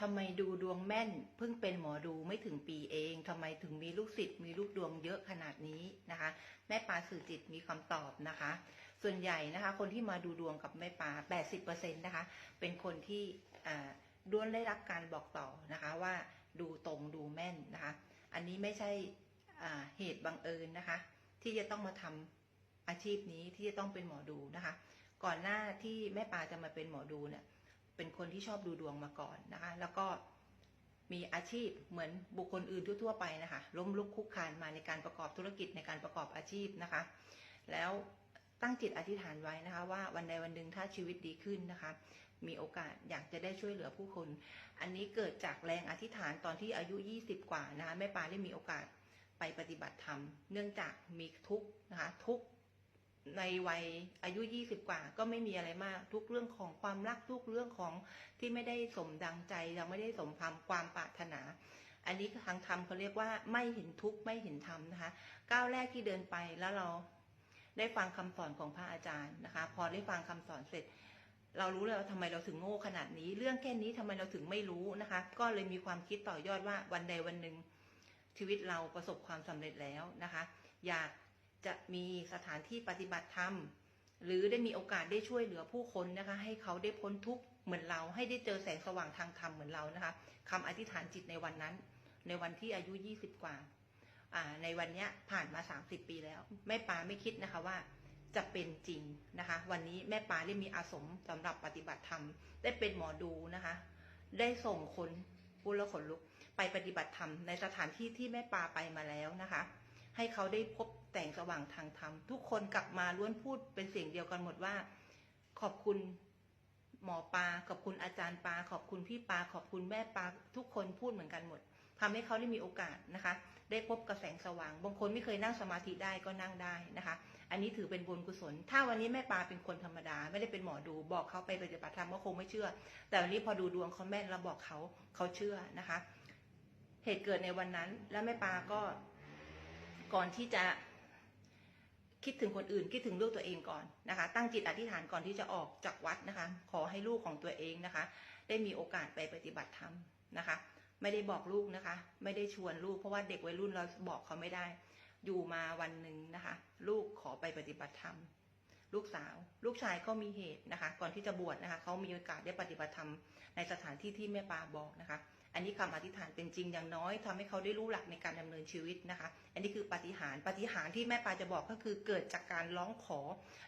ทำไมดูดวงแม่น เพิ่งเป็นหมอดูไม่ถึงปีเองทำไมถึงมีลูกศิษย์มีลูกดวงเยอะขนาดนี้นะคะ แม่ปลาสื่อจิตมีคำตอบนะคะ ส่วนใหญ่นะคะ คนที่มาดูดวงกับแม่ปลา80%นะคะ เป็นคนที่ด้วนได้รับการบอกต่อนะคะว่าดูตรงดูแม่นนะคะ อันนี้ไม่ใช่เหตุบังเอิญนะคะ ที่จะต้องมาทำอาชีพนี้ที่จะต้องเป็นหมอดูนะคะ ก่อนหน้าที่แม่ปลาจะมาเป็นหมอดูเนี่ย เป็นคนที่ชอบดูดวงมาก่อนนะคะ แล้วก็มีอาชีพเหมือนบุคคลอื่นทั่ว ๆ ไปนะคะล้มลุกคุกคานมาในการประกอบธุรกิจในการประกอบอาชีพนะคะ แล้วตั้งจิตอธิษฐานไว้นะคะว่าวันใดวันหนึ่งถ้าชีวิตดีขึ้นนะคะ มีโอกาสอยากจะได้ช่วยเหลือผู้คน อันนี้เกิดจากแรงอธิษฐานตอนที่อายุ 20 กว่านะคะแม่ปาได้มีโอกาสไปปฏิบัติธรรม เนื่องจากมีทุกนะคะทุก ในวัยอายุ20กว่า ก็ไม่มีอะไรมาก ทุกเรื่องของความรักทุกเรื่องของที่ไม่ได้สมดังใจยังไม่ได้สมความความปรารถนา อันนี้ทางธรรมเขาเรียกว่าไม่เห็นทุกข์ไม่เห็นธรรมนะคะก้าวแรกที่เดินไปแล้วเราได้ฟังคำสอนของพระอาจารย์นะคะ พอได้ฟังคำสอนเสร็จ เรารู้เลยว่าทำไมเราถึงโง่ขนาดนี้ เรื่องแค่นี้ทำไมเราถึงไม่รู้นะคะ ก็เลยมีความคิดต่อยอดว่าวันใดวันหนึ่งชีวิตเราประสบความสำเร็จแล้วนะคะ อยาก จะมีสถานที่ปฏิบัติธรรม หรือได้มีโอกาสได้ช่วยเหลือผู้คนนะคะ ให้เขาได้พ้นทุกข์เหมือนเราให้ได้เจอแสงสว่างทางธรรมเหมือนเรานะคะคำอธิษฐานจิตในวันนั้น ในวันที่อายุ20กว่าอ่าในวันนี้ผ่านมา30ปีแล้ว แม่ปาไม่คิดนะคะว่าจะเป็นจริงนะคะ วันนี้แม่ปาได้มีอาสมสำหรับปฏิบัติธรรม ได้เป็นหมอดูนะคะ ได้ส่งคนพูดแล้วขนลุกไปปฏิบัติธรรมในสถานที่ที่แม่ปาไปมาแล้วนะคะ ให้เขาได้พบ แสงสว่างทางธรรม ทุกคนกลับมาล้วนพูดเป็นเสียงเดียวกันหมดว่า ขอบคุณหมอปลาขอบคุณอาจารย์ปลาขอบคุณพี่ปลาขอบคุณแม่ปลาทุกคนพูดเหมือนกันหมดทำให้เขาได้มีโอกาสนะคะ ได้พบกระแสงสว่าง บางคนไม่เคยนั่งสมาธิได้ก็นั่งได้นะคะ อันนี้ถือเป็นบุญกุศล ถ้าวันนี้แม่ปลาเป็นคนธรรมดา ไม่ได้เป็นหมอดู บอกเขาไปปฏิบัติธรรมก็คงไม่เชื่อ แต่วันนี้พอดูดวงเขาแม่นเราบอกเขาเขาเชื่อนะคะ เหตุเกิดในวันนั้นแล้วแม่ปลาก็ก่อนที่จะ คิดถึงคนอื่นคิดถึงลูกตัวเองก่อนนะคะ ตั้งจิตอธิษฐานก่อนที่จะออกจากวัดนะคะ ขอให้ลูกของตัวเองนะคะ ได้มีโอกาสไปปฏิบัติธรรมนะคะ ไม่ได้บอกลูกนะคะ ไม่ได้ชวนลูกเพราะว่าเด็กวัยรุ่นเราบอกเขาไม่ได้ อยู่มาวันหนึ่งนะคะ ลูกขอไปปฏิบัติธรรมลูกสาว ลูกชายก็มีเหตุนะคะ ก่อนที่จะบวชนะคะเขามีโอกาสได้ปฏิบัติธรรมในสถานที่ที่แม่ปาบอกนะคะ อันนี้คำอธิษฐานเป็นจริงอย่างน้อยทำให้เขาได้รู้หลักในการดำเนินชีวิตนะคะ อันนี้คือปาฏิหารย์ปาฏิหารย์ที่แม่ปาจะบอกก็คือเกิดจากการร้องขอ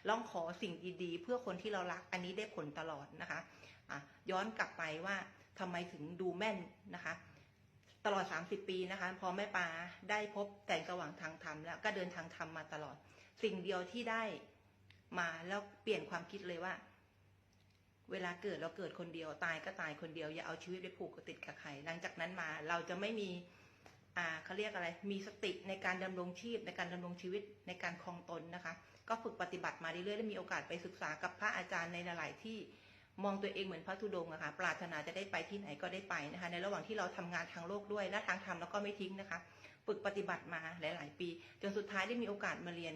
ร้องขอสิ่งดีๆ เพื่อคนที่เรารักอันนี้ได้ผลตลอดนะคะอะย้อนกลับไปว่าทำไมถึงดูแม่นนะคะตลอด 30 ปีนะคะ พอแม่ปาได้พบแสงสว่างทางธรรมแล้วก็เดินทางธรรมมาตลอด สิ่งเดียวที่ได้มาแล้วเปลี่ยนความคิดเลยว่า เวลาเกิดเราเกิดคนเดียวตายก็ตายคนเดียวอย่าเอาชีวิตไปผูกติดกับใครหลังจากนั้นมาเราจะไม่มีอ่าเขาเรียกอะไร มีสติในการดำรงชีพในการดำรงชีวิตในการครองตนนะคะ ก็ฝึกปฏิบัติมาเรื่อยๆได้มีโอกาสไปศึกษากับพระอาจารย์ในหลายๆที่มองตัวเองเหมือนพระธุดงค์อะค่ะปรารถนาจะได้ไปที่ไหนก็ได้ไปนะคะ ในระหว่างที่เราทำงานทางโลกด้วยและทางธรรมแล้วก็ไม่ทิ้งนะคะ ฝึกปฏิบัติมาหลาย ๆ ปี จนสุดท้ายได้มีโอกาสมาเรียน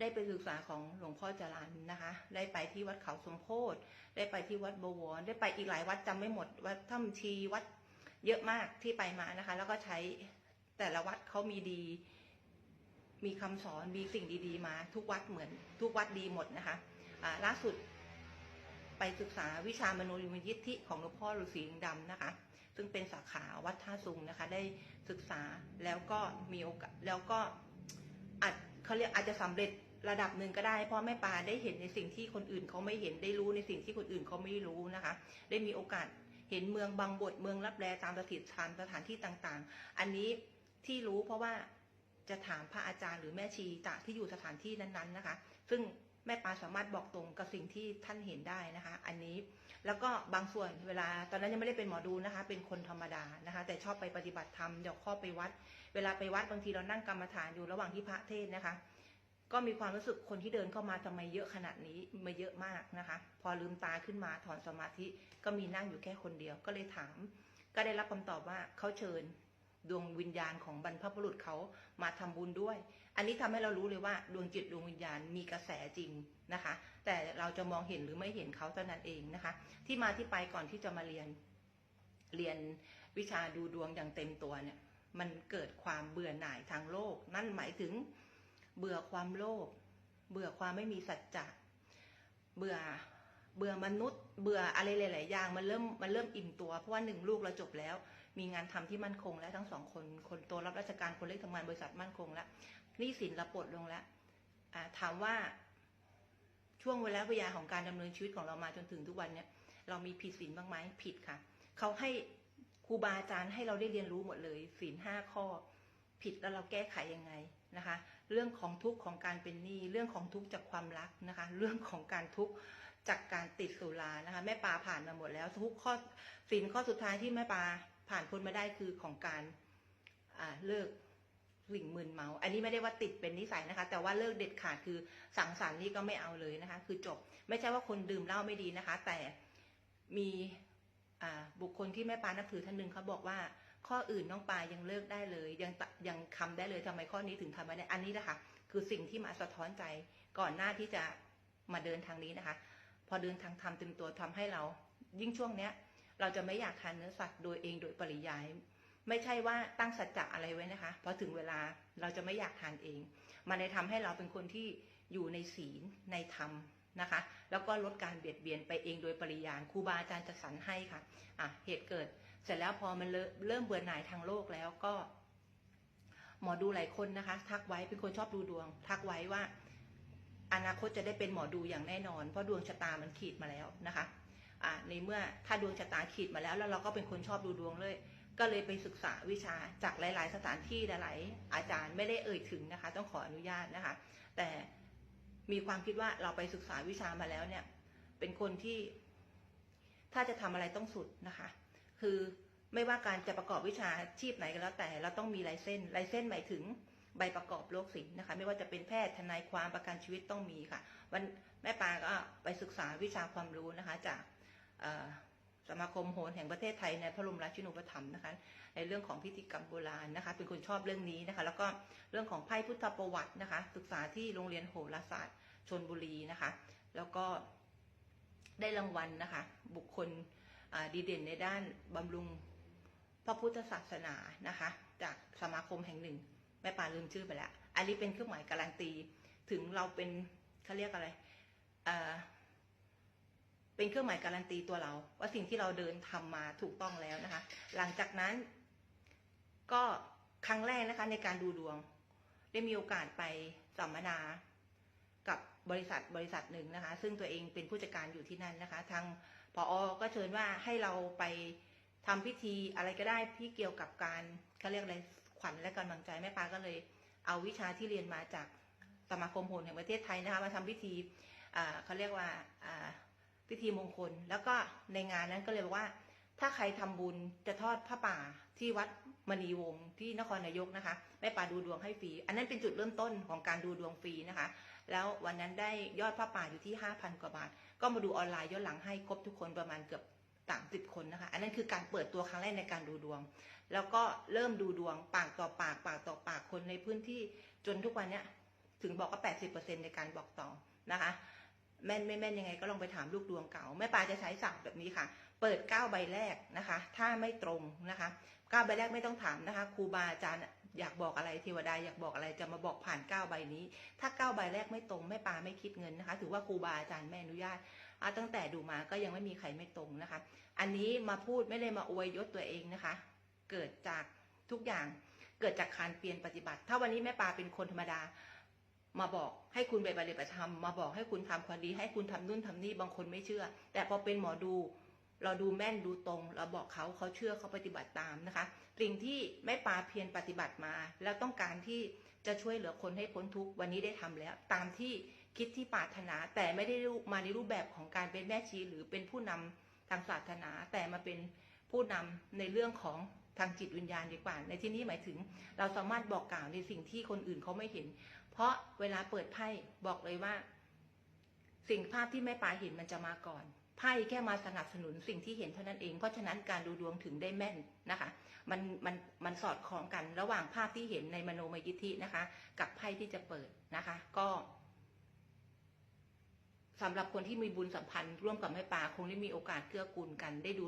ได้ไปศึกษาของหลวงพ่อจรันนะคะ ได้ไปที่วัดเขาสมโพธิได้ไปที่วัดบวร ได้ไปอีกหลายวัดจำไม่หมด วัดถ้ำชีวัดเยอะมากที่ไปมานะคะ แล้วก็ใช้แต่ละวัดเขามีดี มีคำสอนมีสิ่งดี ๆ มา ทุกวัดเหมือน ทุกวัดดีหมดนะคะอ่าล่าสุดไปศึกษาวิชามโนยิทธิของหลวงพ่อฤาษีลิงดำนะคะ ซึ่งเป็นสาขาวัดท่าซุงนะคะ ได้ศึกษาแล้วก็มีโอกาสแล้วก็อาจเขาเรียกอาจจะสำเร็จ ระดับหนึ่งก็ได้เพราะแม่ปลาได้เห็นในสิ่งที่คนอื่นเขาไม่เห็นได้รู้ในสิ่งที่คนอื่นเขาไม่รู้นะคะ ได้มีโอกาสเห็นเมืองบางบทเมืองรับแลตามสถิตฐานสถานที่ต่างๆ อันนี้ที่รู้เพราะว่าจะถามพระอาจารย์หรือแม่ชีจากที่อยู่สถานที่นั้นๆนะคะ ซึ่งแม่ปลาสามารถบอกตรงกับสิ่งที่ท่านเห็นได้นะคะ อันนี้แล้วก็บางส่วนเวลาตอนนั้นยังไม่ได้เป็นหมอดูนะคะ เป็นคนธรรมดานะคะ แต่ชอบไปปฏิบัติธรรมเดี๋ยวข้อไปวัด เวลาไปวัดบางทีเรานั่งกรรมฐานอยู่ระหว่างที่พระเทศนะคะ ก็มีความรู้สึกคนที่เดินเข้ามาทำไมเยอะขนาดนี้มาเยอะมากนะคะ พอลืมตาขึ้นมาถอนสมาธิก็มีนั่งอยู่แค่คนเดียวก็เลยถาม ก็ได้รับคำตอบว่าเขาเชิญดวงวิญญาณของบรรพบุรุษเขามาทำบุญด้วย อันนี้ทำให้เรารู้เลยว่าดวงจิตดวงวิญญาณมีกระแสจริงนะคะ แต่เราจะมองเห็นหรือไม่เห็นเขาเท่านั้นเองนะคะ ที่มาที่ไปก่อนที่จะมาเรียน เรียนวิชาดูดวงอย่างเต็มตัวเนี่ย มันเกิดความเบื่อหน่ายทางโลก นั่นหมายถึง เบื่อความโลภเบื่อความไม่มีสัจจะเบื่อเบื่อมนุษย์ เบื่ออะไรหลาย ๆ อย่างมันเริ่มมันเริ่มอิ่มตัว เพราะว่าหนึ่งลูกเราจบแล้ว มีงานทำที่มั่นคง แล้วทั้งสองคนคนโตรับราชการคนเล็กทำงานบริษัทมั่นคงแล้วหนี้สินเราปลดลงแล้วถามว่าช่วงเวลาเวลาของการดำเนินชีวิตของเรามาจนถึงทุกวันเนี่ยเรามีผิดศีลบ้างไหมผิดค่ะเขาให้ครูบาอาจารย์ให้เราได้เรียนรู้หมดเลยศีลห้าข้อ ผิดแล้วเราแก้ไขยังไง นะคะ เรื่องของทุกข์ของการเป็นหนี้ เรื่องของทุกข์จากความรักนะคะ เรื่องของการทุกข์จากการติดสุรานะคะ แม่ปลาผ่านมาหมดแล้วทุกข้อศีลข้อสุดท้ายที่แม่ปลาผ่านพ้นมาได้คือของการอ่าเลิกสิ่งมึนเมา อันนี้ไม่ได้ว่าติดเป็นนิสัยนะคะ แต่ว่าเลิกเด็ดขาดคือสังสรรค์นี่ก็ไม่เอาเลยนะคะ คือจบ ไม่ใช่ว่าคนดื่มเหล้าไม่ดีนะคะ แต่มีบุคคลที่แม่ปานับถือท่านหนึ่งเขาบอกว่า ข้ออื่นน้องปายังเลิกได้เลย ยังยังคำได้เลยทำไมข้อนี้ถึงทำไม่ได้อันนี้นะคะคือสิ่งที่มาสะท้อนใจก่อนหน้าที่จะมาเดินทางนี้นะคะ พอเดินทางทำเต็มตัวทำให้เรา ยิ่งช่วงเนี้ย เราจะไม่อยากทานเนื้อสัตว์โดยเองโดยปริยาย ไม่ใช่ว่าตั้งสัจจะอะไรไว้นะคะพอถึงเวลาเราจะไม่อยากทานเอง มันเลยทำให้เราเป็นคนที่อยู่ในศีลในธรรมนะคะ แล้วก็ลดการเบียดเบียนไปเองโดยปริยานครูบาอาจารย์จะสรรให้ค่ะอะเหตุเกิด เสร็จแล้วพอมันเริ่มเบื่อหน่ายทางโลกแล้วก็ หมอดูหลายคนนะคะ ทักไว้เป็นคนชอบดูดวง ทักไว้ว่า อนาคตจะได้เป็นหมอดูอย่างแน่นอน เพราะดวงชะตามันขีดมาแล้วนะคะอ่าในเมื่อถ้าดวงชะตาขีดมาแล้ว แล้วเราก็เป็นคนชอบดูดวงเลย ก็เลยไปศึกษาวิชาจากหลาย ๆ สถานที่หลาย ๆ อาจารย์ไม่ได้เอ่ยถึงนะคะ ต้องขออนุญาตนะคะ แต่มีความคิดว่าเราไปศึกษาวิชามาแล้วเนี่ย เป็นคนที่ถ้าจะทำอะไรต้องสุดนะคะ คือไม่ว่าการจะประกอบวิชาชีพไหนก็แล้วแต่ เราต้องมีลายเส้นลายเส้นหมายถึงใบประกอบโรคศิลป์นะคะ ไม่ว่าจะเป็นแพทย์ทนายความประกันชีวิตต้องมีค่ะ วันแม่ปาก็ไปศึกษาวิชาความรู้นะคะ จากสมาคมโหรแห่งประเทศไทยในพระบรมราชินูปถัมภ์นะคะ ในเรื่องของพิธีกรรมโบราณนะคะ เป็นคนชอบเรื่องนี้นะคะ แล้วก็เรื่องของไพ่พุทธประวัตินะคะ ศึกษาที่โรงเรียนโหราศาสตร์ชนบุรีนะคะ แล้วก็ได้รางวัลนะคะ บุคคล ดีเด่นในด้านบำรุงพระพุทธศาสนานะคะ จากสมาคมแห่งหนึ่งแม่ปาลืมชื่อไปแล้วอันนี้เป็นเครื่องหมายการันตี ถึงเราเป็นเขาเรียกอะไรเเป็นเครื่องหมายการันตีตัวเรา ว่าสิ่งที่เราเดินทำมาถูกต้องแล้วนะคะ หลังจากนั้น ก็ครั้งแรกนะคะในการดูดวง ได้มีโอกาสไปสัมมนากับบริษัทบริษัทหนึ่งนะคะ ซึ่งตัวเองเป็นผู้จัดการอยู่ที่นั่นนะคะ ทาง พออก็เชิญว่าให้เราไปทำพิธีอะไรก็ได้ที่เกี่ยวกับการเขาเรียกอะไรขวัญและกำลังใจแม่ปาก็เลย เอาวิชาที่เรียนมาจากสมาคมโหรแห่งประเทศไทยนะคะมาทำพิธีเขาเรียกว่าพิธีมงคล แล้วก็ในงานนั้นก็เลยบอกว่า ถ้าใครทำบุญจะทอดผ้าป่าที่วัดมณีวงศ์ที่นครนายกนะคะแม่ปาดูดวงให้ฟรี อันนั้นเป็นจุดเริ่มต้นของการดูดวงฟรีนะคะ แล้ววันนั้นได้ยอดผ้าป่าอยู่ที่5,000กว่าบาท ก็มาดูออนไลน์ย้อนหลังให้ครบทุกคนประมาณเกือบสามสิบคนนะคะ อันนั้นคือการเปิดตัวครั้งแรกในการดูดวง แล้วก็เริ่มดูดวงปากต่อปากปากต่อปากคนในพื้นที่จนทุกวันเนี้ยถึงบอกว่า80%ในการบอกต่อนะคะแม่นไม่แม่นยังไงก็ลองไปถามลูกดวงเก่าแม่ปลาจะใช้ศัพท์แบบนี้ค่ะ เปิดเก้าใบแรกนะคะ ถ้าไม่ตรงนะคะเก้าใบแรกไม่ต้องถามนะคะครูบาอาจารย์ อยากบอกอะไรเทวดาอยากบอกอะไรจะมาบอกผ่านเก้าใบนี้ ถ้าเก้าใบแรกไม่ตรงแม่ปาไม่คิดเงินนะคะ ถือว่าครูบาอาจารย์แม่อนุญาตอะตั้งแต่ดูมาก็ยังไม่มีใครไม่ตรงนะคะ อันนี้มาพูดไม่ได้มาอวยยศตัวเองนะคะ เกิดจากทุกอย่างเกิดจากการเปลี่ยนปฏิบัติ ถ้าวันนี้แม่ปาเป็นคนธรรมดา มาบอกให้คุณไปปฏิบัติธรรมมาบอกให้คุณทำความดี ให้คุณทำนู่นทำนี่บางคนไม่เชื่อ แต่พอเป็นหมอดู เราดูแม่นดูตรง เราบอกเขาเขาเชื่อเขาปฏิบัติตามนะคะ สิ่งที่แม่ปาเพียรปฏิบัติมา แล้วต้องการที่จะช่วยเหลือคนให้พ้นทุกข์วันนี้ได้ทำแล้ว ตามที่คิดที่ปรารถนา แต่ไม่ได้มาในรูปแบบของการเป็นแม่ชีหรือเป็นผู้นำทางศาสนา แต่มาเป็นผู้นำในเรื่องของทางจิตวิญญาณดีกว่า ในที่นี้หมายถึง เราสามารถบอกกล่าวในสิ่งที่คนอื่นเขาไม่เห็น เพราะเวลาเปิดไพ่บอกเลยว่า สิ่งภาพที่แม่ปลาเห็นมันจะมาก่อนไพ่แค่มาสนับสนุนสิ่งที่เห็นเท่านั้นเอง เพราะฉะนั้นการดูดวงถึงได้แม่นนะคะ มันมันมันสอดคล้องกันระหว่างภาพที่เห็นในมโนมยิทธินะคะ กับไพ่ที่จะเปิดนะคะ ก็สำหรับคนที่มีบุญสัมพันธ์ร่วมกับแม่ปลาคงได้มีโอกาสเกื้อกูลกันได้ดู